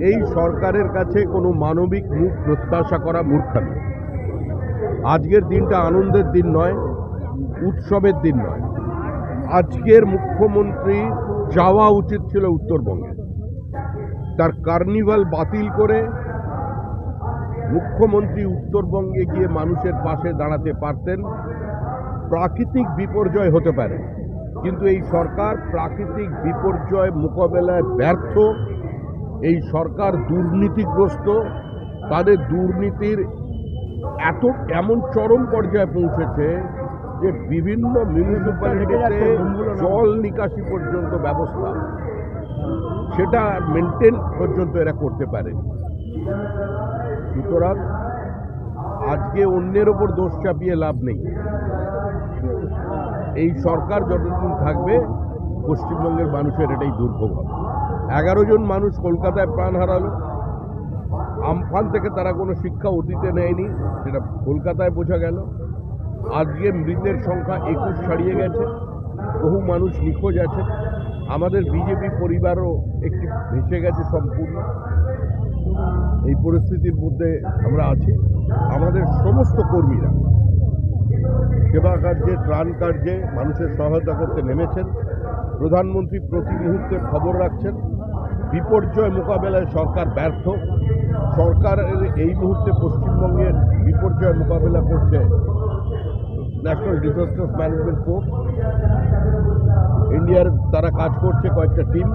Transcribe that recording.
এই সরকারের কাছে কোনো মানবিক মুখ প্রত্যাশা করা মূর্খামি আজকের দিনটা আনন্দের দিন নয়, উৎসবের দিন নয়। আজকের মুখ্যমন্ত্রী যাওয়া উচিত ছিল উত্তরবঙ্গে। তার কার্নিভাল বাতিল করে মুখ্যমন্ত্রী উত্তরবঙ্গে গিয়ে মানুষের পাশে দাঁড়াতে পারতেন, প্রাকৃতিক বিপর্যয় হতে পারে। কিন্তু এই সরকার প্রাকৃতিক বিপর্যয় মোকাবেলায় ব্যর্থ এই সরকার দুর্নীতিগ্রস্ত, তাদের দুর্নীতির এত, এমন চরম পর্যায়ে পৌঁছেছে যে বিভিন্ন মিউনিসিপ্যালিটিতে জল নিকাশি পর্যন্ত ব্যবস্থা। সেটা মেনটেন পর্যন্ত এরা করতে পারে। সুতরাং আজকে অন্যের ওপর দোষ চাপিয়ে লাভ নেই। এই সরকার যতদিন থাকবে, পশ্চিমবঙ্গের মানুষের এটাই দুর্ভোগ হবে। এগারো জন মানুষ কলকাতায় প্রাণ হারালো। আমফান থেকে তারা কোনো শিক্ষা অতীতে নেয়নি সেটা কলকাতায় বোঝা গেল। আজকে মৃতের সংখ্যা একুশ ছাড়িয়ে গেছে। বহু মানুষ নিখোঁজ আছে আমাদের বিজেপি পরিবারও একটি ভেসে গেছে সম্পূর্ণ। এই পরিস্থিতির মধ্যে আমরা আছি। আমাদের সমস্ত কর্মীরা সেবা কার্যে, ত্রাণ কার্যে মানুষের সহায়তা করতে নেমেছেন। প্রধানমন্ত্রী প্রতি মুহূর্তে খবর রাখছেন। বিপর্যয় মোকাবেলায় সরকার ব্যর্থ। সরকার এই মুহূর্তে পশ্চিমবঙ্গের বিপর্যয় মোকাবেলা করছে ন্যাশনাল ডিজাস্টার ম্যানেজমেন্ট ফোর্স ইন্ডিয়ার তারা কাজ করছে কয়েকটা টিম